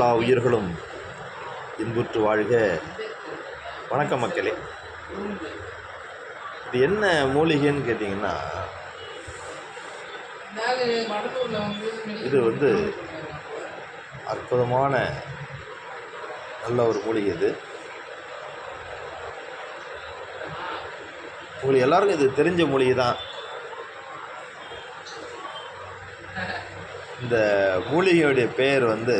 எல்லா உயிர்களும் இன்புற்று வாழ்க. வணக்கம் மக்களே. இது என்ன மூலிகைன்னு கேட்டிங்கன்னா இது வந்து அற்புதமான நல்ல ஒரு மூலிகை இது. உங்களுக்கு எல்லாருக்கும் இது தெரிஞ்ச மூலிகை தான். இந்த மூலிகையுடைய பெயர் வந்து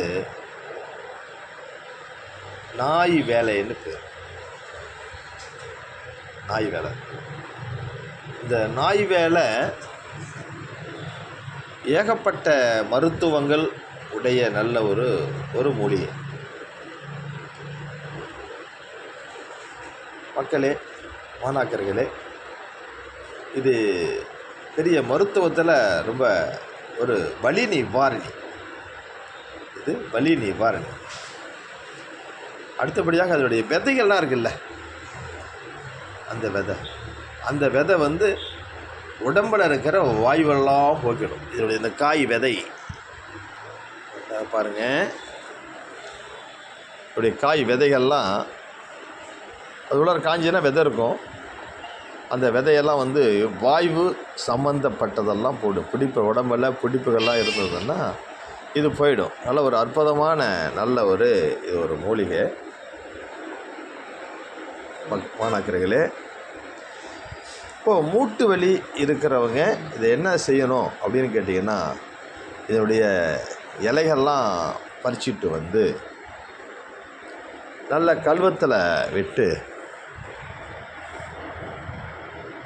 நாய் வேலைன்னு பேர். நாய் வேலை. இந்த நாய் வேலை ஏகப்பட்ட மருத்துவங்கள் உடைய நல்ல ஒரு ஒரு மொழி. மக்களே மாணாக்கர்களே இது பெரிய மருத்துவத்தில் ரொம்ப ஒரு வலி நிவாரணி. இது வலி நிவாரணி. அடுத்தபடியாக அதனுடைய விதைகள்லாம் இருக்குல்ல அந்த விதை. அந்த விதை வந்து உடம்பில் இருக்கிற வாய்வெல்லாம் போக்கிடும் இதனுடைய இந்த காய் விதை. பாருங்கள் இப்படி காய் விதைகள்லாம் அது உள்ள காஞ்சினா விதை இருக்கும். அந்த விதையெல்லாம் வந்து வாய்வு சம்மந்தப்பட்டதெல்லாம் போடும். பிடிப்பு உடம்புல பிடிப்புகள்லாம் இருந்ததுன்னா இது போயிடும். நல்ல ஒரு அற்புதமான நல்ல ஒரு இது ஒரு மூலிகை. மாணாக்கர்களே இப்போது மூட்டு வலி இருக்கிறவங்க இதை என்ன செய்யணும் அப்படின்னு கேட்டிங்கன்னா இதனுடைய இலைகள்லாம் பறிச்சிட்டு வந்து நல்ல கல்வத்தில் விட்டு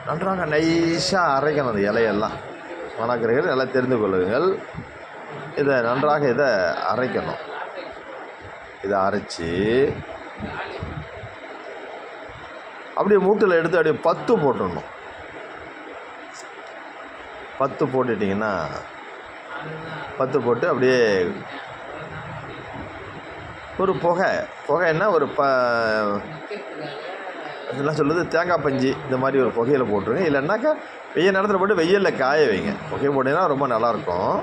நன்றாக நைஸாக அரைக்கணும் அந்த இலையெல்லாம். மாணாக்கர்கள் நல்லா தெரிந்து கொள்ளுங்கள். இதை நன்றாக இதை அரைக்கணும். இதை அரைச்சி அப்படியே மூட்டில் எடுத்து அப்படியே பத்து போட்டுடணும். பத்து போட்டுட்டிங்கன்னா பத்து போட்டு அப்படியே ஒரு புகை. புகைன்னா ஒரு ப இதெல்லாம் சொல்லுது தேங்காய் பஞ்சு இந்த மாதிரி ஒரு புகையில் போட்டுருங்க. இல்லைன்னாக்கா வெயில் நேரத்தில் போட்டு வெயிலில் காய வைங்க. புகை போட்டிங்கன்னா ரொம்ப நல்லாயிருக்கும்.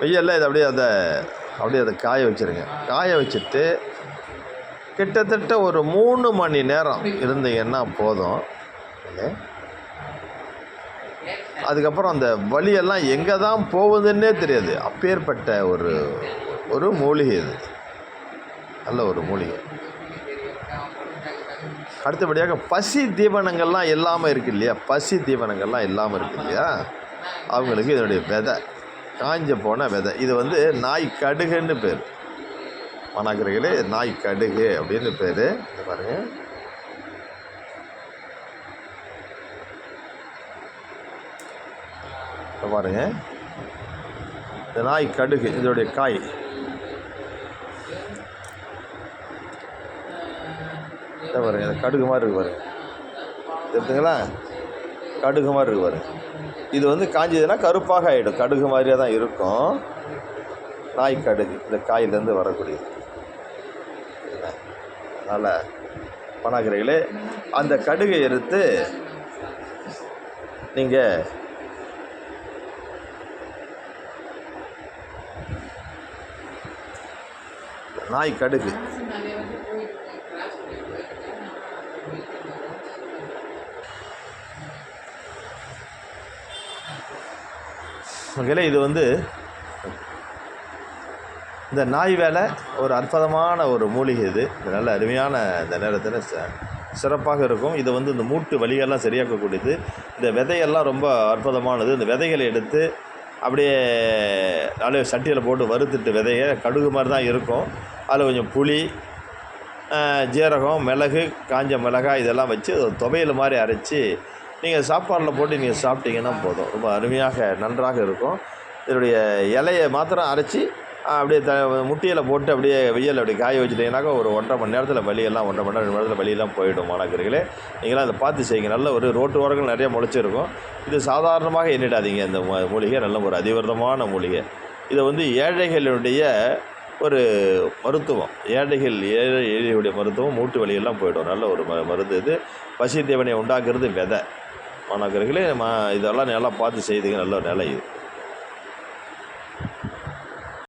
வெயிலில் இதை அப்படியே அதை அப்படியே அதை காய வச்சுருங்க. காய வச்சுட்டு கிட்டத்தட்ட ஒரு மூணு மணி நேரம் இருந்தீங்கன்னா போதும். அதுக்கப்புறம் அந்த வழியெல்லாம் எங்கே தான் போகுதுன்னே தெரியாது. அப்பேற்பட்ட ஒரு ஒரு மூலிகை இது. நல்ல ஒரு மூலிகை. அடுத்தபடியாக பசி தீவனங்கள்லாம் இல்லாமல் இருக்கு இல்லையா? பசி தீவனங்கள்லாம் இல்லாமல் இருக்கு இல்லையா? அவங்களுக்கு இதனுடைய விதை காஞ்ச போன விதை. இது வந்து நாய் கடுகுன்னு பேர். மாணாக்கர்களே நாய் கடுகு அப்படின்னு பேர். இது பாருங்க. இதை பாருங்க. இந்த நாய் கடுகு இதோடைய காய். இதை பாருங்க இந்த கடுகு மாதிரி இருக்கு பாருங்க. எடுத்துங்களா? கடுகு மாதிரி இருக்கு பாருங்க. இது வந்து காஞ்சதுன்னா கருப்பாக ஆகிடும் கடுகு மாதிரியே தான் இருக்கும். நாய் கடுகு இந்த காயிலேருந்து வரக்கூடியது. அதனால் பணாக்கிறீங்களே அந்த கடுகை எடுத்து நீங்கள் நாய் கடுகு. வகையில் இது வந்து இந்த நாய் வேலை ஒரு அற்புதமான ஒரு மூலிகை இது. இது நல்ல அருமையான இந்த நேரத்தில் ச சிறப்பாக இருக்கும். இது வந்து இந்த மூட்டு வலிகள்லாம் சரியாக்கக்கூடியது. இந்த விதையெல்லாம் ரொம்ப அற்புதமானது. இந்த விதைகளை எடுத்து அப்படியே அப்படியே சட்டியில் போட்டு வறுத்துட்டு விதைய கடுகு மாதிரி தான் இருக்கும். அதில் கொஞ்சம் புளி ஜீரகம் மிளகு காஞ்ச மிளகாய் இதெல்லாம் வச்சு துவையல் மாதிரி அரைச்சி நீங்கள் சாப்பாடில் போட்டு நீங்கள் சாப்பிட்டீங்கன்னா போதும். ரொம்ப அருமையாக நன்றாக இருக்கும். இதனுடைய இலையை மாத்திரம் அரைச்சி அப்படியே த முட்டியில் போட்டு அப்படியே வெயில் அப்படி காய வச்சுட்டிங்கனாக்கா ஒரு ஒன்றரை மணி நேரத்தில் வலியெல்லாம் ஒன்றரை மணி நேரம் ரெண்டு மணி நேரத்தில் வலியெல்லாம் போயிடும் மாணாக்கர்களே. நீங்களாம் அதை பார்த்து செய்யுங்க. நல்ல ஒரு ரோட்டு ஓரங்கள் நிறைய முளைச்சிருக்கும். இது சாதாரணமாக எண்ணிடாதீங்க இந்த மூலிகை. நல்ல ஒரு அதிவிரதமான மூலிகை. இதை வந்து ஏழைகளுடைய ஒரு மருத்துவம். ஏழைகள் ஏழை ஏழைகளுடைய மருத்துவம் மூட்டு வலியெல்லாம் போயிடும். நல்ல ஒரு ம மருந்து இது. பசி தேவனை உண்டாக்குறது விதை. மாணாக்கர்களே மா இதெல்லாம் நல்லா பார்த்து செய்துங்க நல்ல ஒரு நிலை இது.